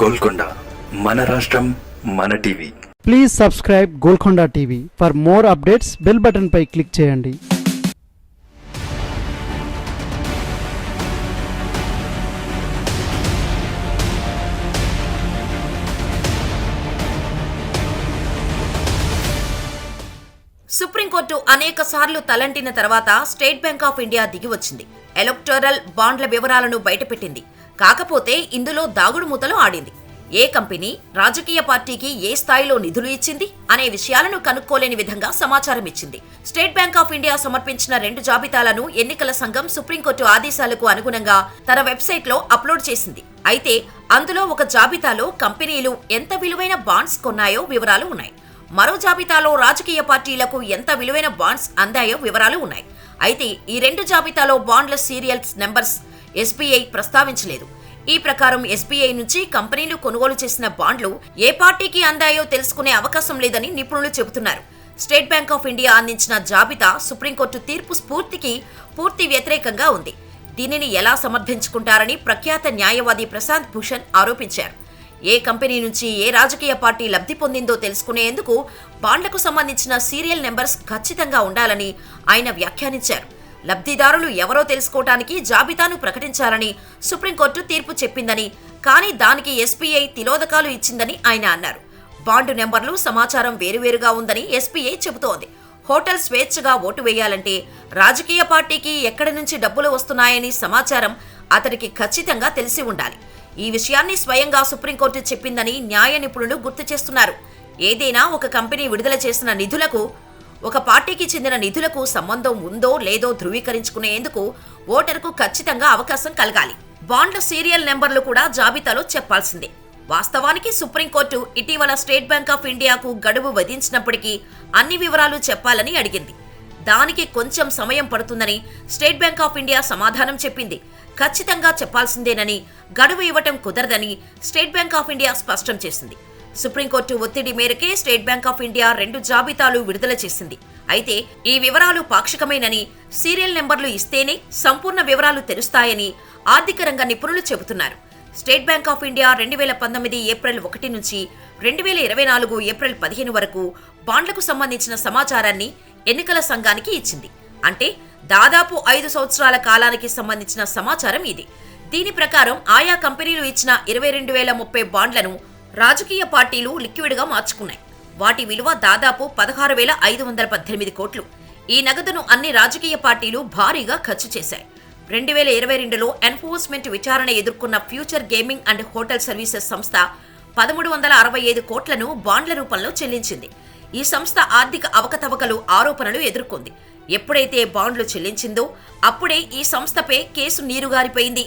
గోల్కొండ మన రాష్ట్రం మన TV. Please subscribe Golconda TV for more updates bell button pi click చేయండి. సుప్రీంకోర్టు అనేక సార్లు తలంటిన తర్వాత స్టేట్ బ్యాంక్ ఆఫ్ ఇండియా దిగి వచ్చింది. ఎలక్టోరల్ బాండ్ల వివరాలను బయటపెట్టింది. కాకపోతే ఇందులో దాగుడు మూతలు ఆడింది. ఏ కంపెనీ రాజకీయ పార్టీకి ఏ స్థాయిలో నిధులు ఇచ్చింది అనే విషయాలను కనుక్కోలేని విధంగా సమాచారం ఇచ్చింది. స్టేట్ బ్యాంక్ ఆఫ్ ఇండియా సమర్పించిన రెండు జాబితాలను ఎన్నికల సంఘం సుప్రీంకోర్టు ఆదేశాలకు అనుగుణంగా తన వెబ్సైట్లో అప్లోడ్ చేసింది. అయితే అందులో ఒక జాబితాలో కంపెనీలు ఎంత విలువైన బాండ్స్ కొన్నాయో వివరాలు ఉన్నాయి. మరో జాబితాలో రాజకీయ పార్టీలకు ఎంత విలువైన బాండ్స్ అందాయో వివరాలు ఉన్నాయి. అయితే ఈ రెండు జాబితాలో బాండ్ల సీరియల్స్ నెంబర్స్ ఎస్బీఐ ప్రస్తావించలేదు. ఈ ప్రకారం ఎస్బీఐ నుంచి కంపెనీలు కొనుగోలు చేసిన బాండ్లు ఏ పార్టీకి అందాయో తెలుసుకునే అవకాశం లేదని నిపుణులు చెబుతున్నారు. స్టేట్ బ్యాంక్ ఆఫ్ ఇండియా అందించిన జాబితా సుప్రీంకోర్టు తీర్పు స్ఫూర్తికి పూర్తి వ్యతిరేకంగా ఉంది. దీనిని ఎలా సమర్థించుకుంటారని ప్రఖ్యాత న్యాయవాది ప్రశాంత్ భూషణ్ ఆరోపించారు. ఏ కంపెనీ నుంచి ఏ రాజకీయ పార్టీ లబ్ధి పొందిందో తెలుసుకునేందుకు బాండ్లకు సంబంధించిన సీరియల్ నెంబర్స్ ఖచ్చితంగా ఉండాలని ఆయన వ్యాఖ్యానించారు. లబ్ధిదారులు ఎవరో తెలుసుకోవటానికి జాబితాను ప్రకటించాలని సుప్రీంకోర్టు తీర్పు చెప్పిందని కానీ దానికి ఎస్పీఐ తిలోదకాలు ఇచ్చిందని ఆయన అన్నారు. బాండు నెంబర్లు సమాచారం వేరువేరుగా ఉందని ఎస్పీఐ చెబుతోంది. హోటల్ స్వేచ్ఛగా ఓటు వేయాలంటే రాజకీయ పార్టీకి ఎక్కడి నుంచి డబ్బులు వస్తున్నాయని సమాచారం అతడికి ఖచ్చితంగా తెలిసి ఉండాలి. ఈ విషయాన్ని స్వయంగా సుప్రీంకోర్టు చెప్పిందని న్యాయ నిపుణులు గుర్తు చేస్తున్నారు. ఏదైనా ఒక కంపెనీ విడుదల చేసిన నిధులకు ఒక పార్టీకి చెందిన నిధులకు సంబంధం ఉందో లేదో ధృవీకరించుకునేందుకు ఓటరుకు ఖచ్చితంగా అవకాశం కలగాలి. బాండ్ల సీరియల్ నెంబర్లు కూడా జాబితాలో చెప్పాల్సిందే. వాస్తవానికి సుప్రీంకోర్టు ఇటీవల స్టేట్ బ్యాంక్ ఆఫ్ ఇండియాకు గడువు విధించినప్పటికీ అన్ని వివరాలు చెప్పాలని అడిగింది. దానికి కొంచెం సమయం పడుతుందని స్టేట్ బ్యాంక్ ఆఫ్ ఇండియా సమాధానం చెప్పింది. ఖచ్చితంగా చెప్పాల్సిందేనని గడువు ఇవ్వటం కుదరదని స్టేట్ బ్యాంక్ ఆఫ్ ఇండియా స్పష్టం చేసింది. సుప్రీంకోర్టు ఒత్తిడి మేరకే స్టేట్ బ్యాంక్ ఆఫ్ ఇండియా రెండు జాబితాలు విడుదల చేసింది. అయితే ఈ వివరాలు పాక్షికమేనని సీరియల్ నెంబర్లు ఇస్తేనే సంపూర్ణ వివరాలు తెలుస్తాయని ఆర్థిక రంగ నిపుణులు చెబుతున్నారు. స్టేట్ బ్యాంక్ ఆఫ్ ఇండియా రెండు వేల పంతొమ్మిది ఏప్రిల్ ఒకటి నుంచి రెండు వేల ఇరవై నాలుగు ఏప్రిల్ పదిహేను వరకు బాండ్లకు సంబంధించిన సమాచారాన్ని ఎన్నికల సంఘానికి ఇచ్చింది. అంటే దాదాపు ఐదు సంవత్సరాల కాలానికి సంబంధించిన సమాచారం ఇది. దీని ప్రకారం ఆయా కంపెనీలు ఇచ్చిన ఇరవై రెండు వేల ముప్పై బాండ్లను రాజకీయ పార్టీలు లిక్విడ్గా మార్చుకున్నాయి. వాటి విలువ దాదాపు పదహారు వేల ఐదు వందల పద్దెనిమిది కోట్లు. ఈ నగదును అన్ని రాజకీయ పార్టీలు భారీగా ఖర్చు చేశాయి. రెండు వేల ఇరవై రెండులో ఎన్ఫోర్స్మెంట్ విచారణ ఎదుర్కొన్న future gaming and hotel services సంస్థ పదమూడు వందల అరవై ఐదు కోట్లను బాండ్ల రూపంలో చెల్లించింది. ఈ సంస్థ ఆర్థిక అవకతవకలు ఆరోపణలు ఎదుర్కొంది. ఎప్పుడైతే బాండ్లు చెల్లించిందో అప్పుడే ఈ సంస్థపై కేసు నీరుగారిపోయింది.